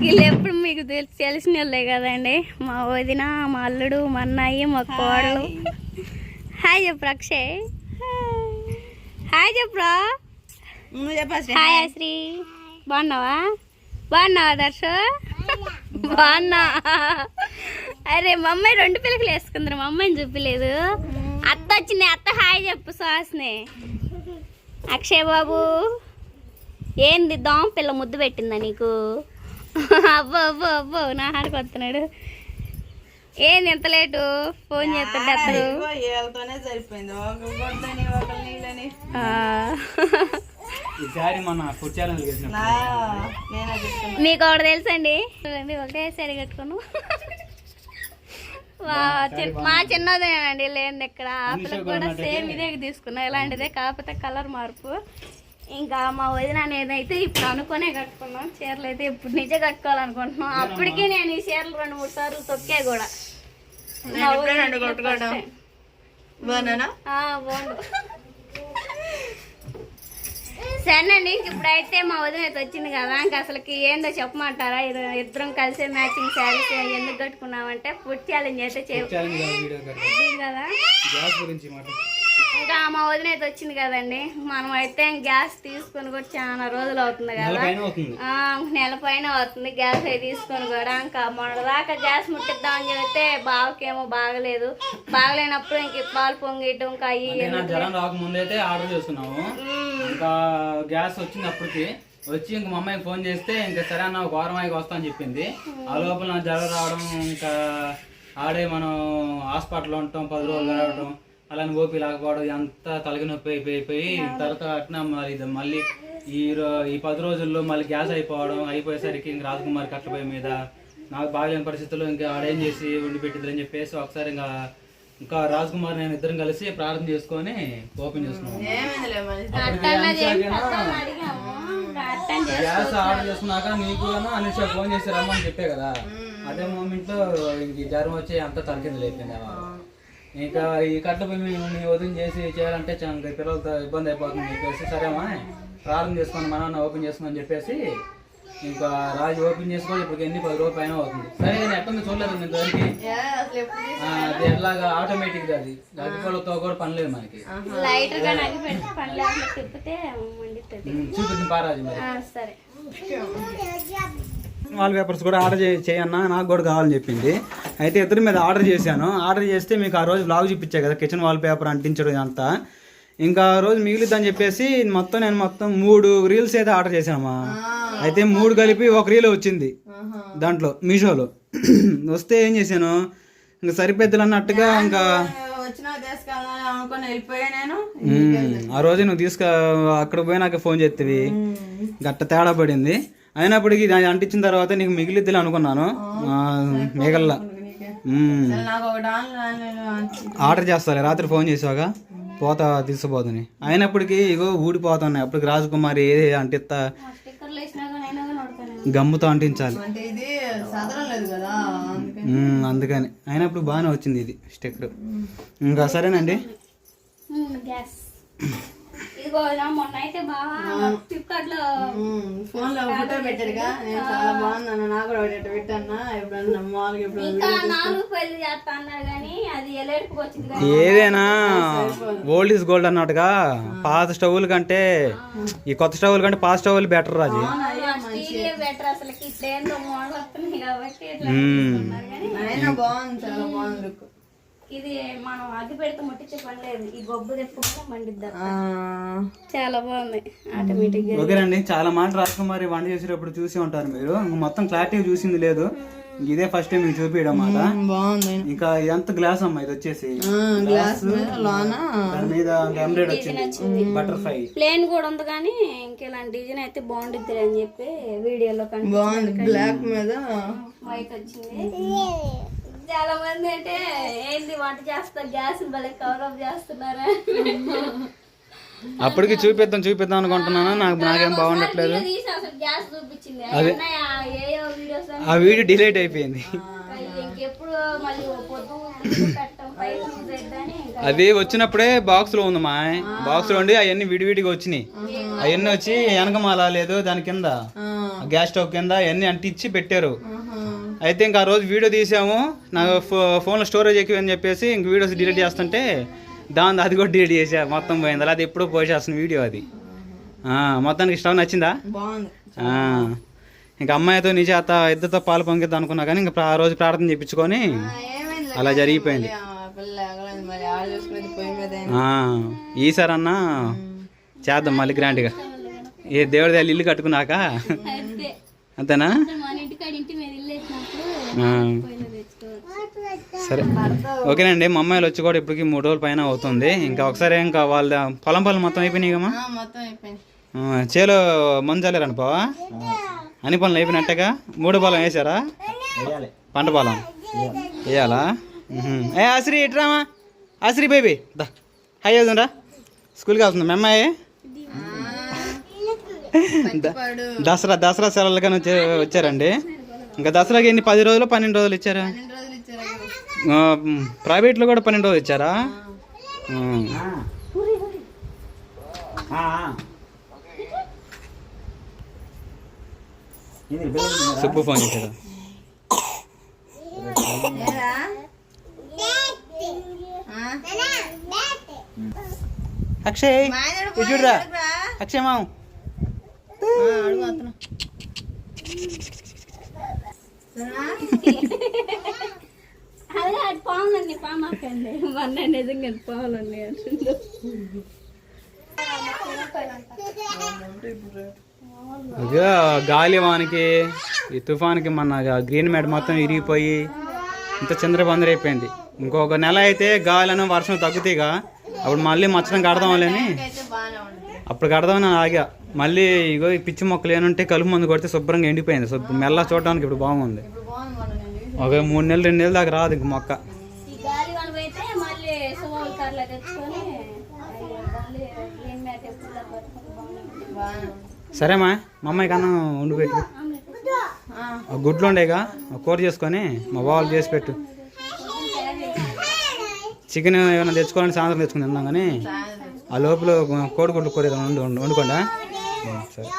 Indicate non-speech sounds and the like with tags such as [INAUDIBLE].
వీళ్ళు ఎప్పుడు మీకు తెలిసి తెలిసిన వాళ్ళే కదండి. మా వదిన మా అల్లుడు మా అన్నయ్య మా కోడలు. హాయ్ చెప్పు అక్షయ్ హాయ్ చెప్పురా నువ్వు హాయ్ అశ్రీ బాగున్నావా? బాగున్నావా దర్శ? బాగున్నా. అరే మా అమ్మాయి రెండు పిల్లకలు వేసుకుందరు. మా అమ్మాయిని చూపిలేదు. అత్త వచ్చింది. అత్త హాయ్ చెప్పు సుహాస్ని. అక్షయ్ బాబు. ఏంది దోమ పిల్ల ముద్దు పెట్టిందా నీకు? అబ్బో అబ్బో అబ్బో నా హాడికి వస్తున్నాడు ఏంది ఎంత లేటు? ఫోన్ నేనే చెప్తున్నా. మీకు ఒకటి తెలుసండి? చూడండి ఒకేసారి కట్టుకోను మా చిన్నదేనండి లేనిది ఇక్కడ. ఆపిలకు కూడా సేమ్ ఇదే తీసుకున్నా. ఇలాంటిదే కాకపోతే కలర్ మార్పు. ఇంకా మా వదిన నేనైతే ఇప్పుడు అనుకునే కట్టుకున్నాం. చీరలు అయితే ఇప్పుడు నిజే కట్టుకోవాలనుకుంటున్నాం. అప్పటికి నేను ఈ చీరలు రెండు మూడు సార్లు తొక్కే కూడా. సరేనండి ఇప్పుడైతే మా వదిన అయితే వచ్చింది కదా ఇంక అసలుకి ఏందో చెప్పమంటారా? ఇది ఇద్దరం కలిసి మ్యాచింగ్ శారీస్ ఎందుకు కట్టుకున్నామంటే ఫుడ్ ఛాలెంజ్ అయితే చే ఛానల్ వీడియో కదా? ఇంకా మా వదిన అయితే వచ్చింది కదండి. మనం అయితే గ్యాస్ తీసుకొని కూడా చాలా రోజులు అవుతుంది కదా. నెల పైన అవుతుంది. గ్యాస్ అయి తీసుకొని కూడా. ఇంకా మొన్న దాకా గ్యాస్ ముట్టిద్దామని చెప్తే బావకేమో బాగలేదు. బాగలేనప్పుడు ఇంక పాలు పొంగియటం ఇంకా అయ్యి అంటే నాకు జ్వరం రాకముందు అయితే ఆర్డర్ చేసుకున్నాము ఇంకా గ్యాస్ వచ్చింది అప్పటికి వచ్చి ఇంక మా అమ్మాయికి ఫోన్ చేస్తే ఇంకా సరే అన్న ఒక వారం ఆగి వస్తా అని చెప్పింది. ఆ లోపల జ్వరం రావడం ఇంకా ఆడే మనం హాస్పిటల్లో ఉంటాం పది రోజులు రావడం అలానే ఓపి లేకపోవడం ఎంత తలకి నొప్పి అయిపోయి అయిపోయి తర్వాత అట్లా మరి ఇది మళ్ళీ ఈ రో- ఈ పది రోజుల్లో మళ్ళీ గ్యాస్ అయిపోవడం అయిపోయేసరికి ఇంక రాజకుమారి కట్టపోయి మీద నాకు బాగలేని పరిస్థితుల్లో ఇంకా ఆడేం చేసి వండి పెట్టిద్దని చెప్పేసి ఒకసారి ఇంకా ఇంకా రాజ్ కుమార్ నేను ఇద్దరం కలిసి ప్రార్థన చేసుకొని ఓపెన్ చేసుకున్నాం. గ్యాస్ ఆర్డర్ చేసుకున్నాక నీకు అనుష ఫోన్ చేసి రమ్మని చెప్పే కదా. అదే మూమెంట్లో ఇంక జ్వరం వచ్చి అంత తలకింద లేపింది ఆ వారం. ఇంకా ఈ కట్ట మేము వదిలి చేసి చేయాలంటే పిల్లలతో ఇబ్బంది అయిపోతుంది చెప్పేసి సరేమా ప్రారంభం చేసుకొని మన ఓపెన్ చేసుకుని చెప్పేసి ఇంకా రాజు ఓపెన్ చేసుకొని ఇప్పుడు ఎన్ని పది రోజులు పైన అవుతుంది. సరే నేను ఎక్కడ చూడలేదు నేను దానికి ఏ, అసలు ఎప్పుడు ఆ, అది ఎట్లాగా ఆటోమేటిక్ అది. అగ్గిపొలతో కూడా పని లేదు మనకి. పని చూపిద్దాం పారాజు మరి. ఆ, సరే. వాల్ పేపర్స్ కూడా ఆర్డర్ చేయన్నా నాకు కూడా కావాలని చెప్పింది. అయితే ఇద్దరి మీద ఆర్డర్ చేశాను. ఆర్డర్ చేస్తే మీకు ఆ రోజు బ్లాగ్ చూపించా కదా కిచెన్ వాల్ పేపర్ అంటించడం అంతా ఇంకా ఆ రోజు మిగిలిద్దని చెప్పేసి మొత్తం నేను మొత్తం మూడు రీల్స్ అయితే ఆర్డర్ చేశానమ్మా. అయితే మూడు కలిపి ఒక రీల్ వచ్చింది దాంట్లో మీషోలో. [CLEARS THROAT] వస్తే ఏం చేశాను? ఇంకా సరిపెద్దలు అన్నట్టుగా ఇంకా ఆ రోజు నువ్వు తీసుకు అక్కడ పోయినాక ఫోన్ చేస్తేవి గట్ట తేడా పడింది. అయినప్పటికీ దాన్ని అంటించిన తర్వాత నీకు మిగిలిద్దిలే అనుకున్నాను. ఆ, మిగల్లా. ఆర్డర్ చేస్తాలే రాత్రి ఫోన్ చేసాక పోతా తీసుకుపోదని అయినప్పటికీ ఇగో ఊడిపోతున్నాయి. అప్పటికి రాజకుమారి ఏది అంటిస్తా? గమ్ముతో అంటించాలి. అంటే ఇది సదరం లేదు కదా అందుకని. ఉమ్, అందుకని. అయినప్పుడు బాగానే వచ్చింది ఇది స్టిక్కర్. ఇంకా సరేనండి? గ్యాస్ ఇదిగో ఇలా మొన్న అయితే బాగా ఫ్లిప్కార్ట్లో ఫోన్లో ఫోటో పెట్టాడుగా నేను చాలా బాగుందన్న నాకు కూడా ఒకటి పెట్టన్నా. ఎప్పుడన్నా మామూలుగా ఎప్పుడు ఇంకా నాలుగు పైలు చేస్తా అన్నారు కానీ అది ఎలేడుపుకి వచ్చింది కానీ ఏదైనా ఓల్డ్ ఇస్ గోల్డ్ అన్నట్టుగా పాత స్టవ్ల కంటే ఈ కొత్త స్టవ్ల కంటే పాత స్టవ్లు బెటర్ రాజు బెటర్ అసలు ఏందో మోడల్ వస్తున్నాయి కాబట్టి బాగుంది చాలా బాగుంది ఇది మనం అగ్గి పెడితే ముట్టించే పని లేదు. ఈ గొబ్బు తెప్పుకుంటే మండిద్దాం చాలా బాగుంది. ఆటోమేటిక్గా. ఓకేనండి చాలా మాట రాజకుమారి వంట చేసేటప్పుడు చూసి ఉంటారు మీరు. ఇంక మొత్తం క్లారిటీ చూసింది లేదు. ఇంక ఇదే ఫస్ట్ టైం మీకు చూపించడం అన్నమాట బాగుంది. ఇంకా ఎంత గ్లాస్ అమ్మా ఇది వచ్చేసి? గ్లాస్ మీద లోన? దాని మీద ఎంబ్రాయిడ్ వచ్చింది. బటర్ఫ్లై ప్లేన్ కూడా ఉంది కానీ ఇంకా ఇలాంటి డిజైన్ అయితే బాగుంటుంది అని చెప్పి వీడియోలో బాగుంది. బ్లాక్ మీద. వైట్ వచ్చింది. చాలా మంది అంటే ఏంది వంట చేస్తా? గ్యాస్ భలే కవర్ అప్ చేస్తున్నారా? అప్పటికి చూపిద్దాం చూపిద్దాం అనుకుంటున్నాను? నాకు నాకేం బాగుండట్లేదు. వీడియో తీసి అసలు గ్యాస్ చూపించింది. అన్నయ్య ఏయో వీడియోస్ ఆ వీడియో డిలీట్ అయిపోయింది. ఇంకెప్పుడు మళ్ళీ ఓ పొద్దు పెట్టడం పైకి యూజ్ అయిద్దని ఇంకా అది. వచ్చినప్పుడే బాక్స్లో ఉంది మా బాక్స్లో ఉండి అవన్నీ విడివిడిగా వచ్చినాయి. అవన్నీ వచ్చి వెనకమాల లేదు దాని కింద ఆ, గ్యాస్ స్టవ్ కింద అవన్నీ అంటించి పెట్టారు. అయితే ఇంకా ఆ రోజు వీడియో తీసాము. నా ఫో- ఫోన్లో స్టోరేజ్ ఎక్కువ అని చెప్పేసి ఇంక వీడియోస్ డిలీట్ చేస్తుంటే దాని అది కూడా డిలీట్ చేసా మొత్తం పోయింది. అలా అది ఎప్పుడో పోసేస్తున్న వీడియో అది. ఆ, మొత్తానికి స్టవ్ నచ్చిందా? బాగుంది. ఆ, ఇంకా అమ్మాయితో నీ చేత ఇద్దరితో పాలు పొంగిద్దాం అనుకున్నా కానీ ఇంకా ఆ రోజు ప్రార్థన చేయించుకొని అలా జరిగిపోయింది. ఈసారి అన్నా చేద్దాం మళ్ళీ గ్రాండ్గా. ఏ దేవుడి దగ్గర ఇల్లు కట్టుకున్నాక? అంతే. అంతేనా? సరే. ఓకేనండి మా అమ్మాయిలు వచ్చి కూడా ఇప్పటికి మూడు రోజుల పైన అవుతుంది. ఇంకా ఒకసారి ఇంకా వాళ్ళ పొలం పొలం మొత్తం అయిపోయినాయి కమ్మా ఆ, మొత్తం అయిపోయింది ఆ, చేలో మందు చల్లారని పోవా అన్ని పనులు అయిపోయినట్టుగా? మూడు పొలం వేసారా? పంట పొలం వేయాలా. ఏ అశ్రీ ఇట్రామా అశ్రీ బేబీ. దా. హై వెళ్తుండ్రా స్కూల్కి వెళ్తుంది మీ అమ్మాయి? దసరా దసరా సెలవులు కానీ వచ్చే వచ్చారండి. ఇంకా దసరాకి ఎన్ని? పది రోజులు పన్నెండు రోజులు ఇచ్చారా? మ్, ప్రైవేట్లో కూడా పన్నెండు రోజులు ఇచ్చారా. సుబ్బు ఫోన్? అక్షయ్ మా చూడురా. అక్షయ్ మావు ఆ, అడుగు అతను. సరేనా? అదే అది పాములండి పామాకండి. మొన్న నిజంగా పాములండి అంటుండ్రు గాలి వానికి ఈ తుఫాన్కి మన గ్రీన్ మ్యాట్ మొత్తం ఇరిగిపోయి ఇంత చిందరబందర అయిపోయింది. ఇంకొక నెల అయితే గాలిను వర్షం తగ్గుతాయిగా అప్పుడు మళ్ళీ మచ్చడం కడదాంలేని? లేని అప్పుడు కడదామని ఆగా. మళ్ళీ ఇగో ఈ పిచ్చి మొక్కలు ఏమంటే కలుపు మందు కొడితే శుభ్రంగా ఎండిపోయింది. శుభ్రం మెల్ల చూడడానికి ఇప్పుడు బాగుంది. ఒక మూడు నెలలు రెండు నెలలు దాకా రాదు ఇంక మొక్క. సరేమా మా అమ్మాయికి అన్నం వండి పెట్టు. గుడ్లు ఉండేగా కూర చేసుకొని మా బావలు చేసి పెట్టు. చికెన్ ఏమైనా తెచ్చుకోవాలని సాయంత్రం తెచ్చుకుని తిన్నాం కానీ. ఆ లోపల కోడిగుడ్లు కూర ఏదైనా వండు వండుకోండా? సరే.